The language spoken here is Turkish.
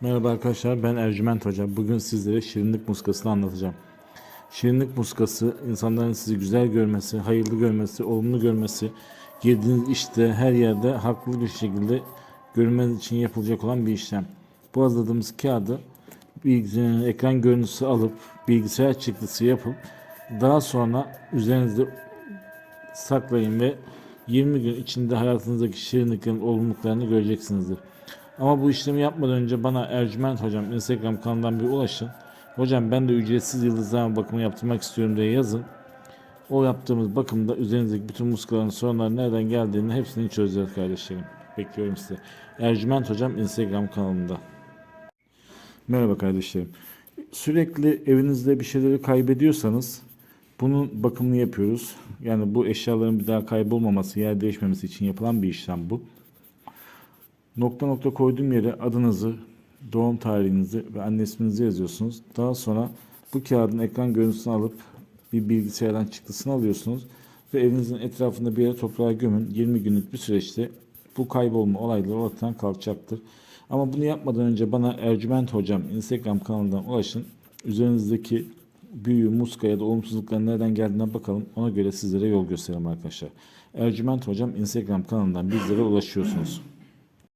Merhaba arkadaşlar ben Ercüment Hoca. Bugün sizlere şirinlik muskasını anlatacağım. Şirinlik muskası insanların sizi güzel görmesi, hayırlı görmesi, olumlu görmesi, girdiğiniz işte her yerde haklı bir şekilde görünmeniz için yapılacak olan bir işlem. Bu hazırladığımız kağıdı bilgisayar, ekran görüntüsü alıp bilgisayar çıktısı yapıp daha sonra üzerinizde saklayın ve 20 gün içinde hayatınızdaki şirinliklerin olumluluklarını göreceksinizdir. Ama bu işlemi yapmadan önce bana Ercüment Hocam Instagram kanalından bir ulaşın. Hocam ben de ücretsiz yıldızlama bakımı yaptırmak istiyorum diye yazın. O yaptığımız bakımda üzerinizdeki bütün muskaların sorunları nereden geldiğini hepsini çözeceğiz kardeşlerim. Bekliyorum sizi. Ercüment Hocam Instagram kanalında. Merhaba kardeşlerim. Sürekli evinizde bir şeyleri kaybediyorsanız bunun bakımını yapıyoruz. Yani bu eşyaların bir daha kaybolmaması, yer değişmemesi için yapılan bir işlem bu. Nokta nokta koyduğum yere adınızı, doğum tarihinizi ve anne isminizi yazıyorsunuz. Daha sonra bu kağıdın ekran görüntüsünü alıp bir bilgisayardan çıktısını alıyorsunuz ve evinizin etrafında bir yere toprağa gömün. 20 günlük bir süreçte bu kaybolma olayları ortadan kalkacaktır. Ama bunu yapmadan önce bana Ercüment Hocam Instagram kanalından ulaşın. Üzerinizdeki büyü, muska ya da olumsuzlukların nereden geldiğine bakalım. Ona göre sizlere yol gösterelim arkadaşlar. Ercüment Hocam Instagram kanalından bizlere ulaşıyorsunuz.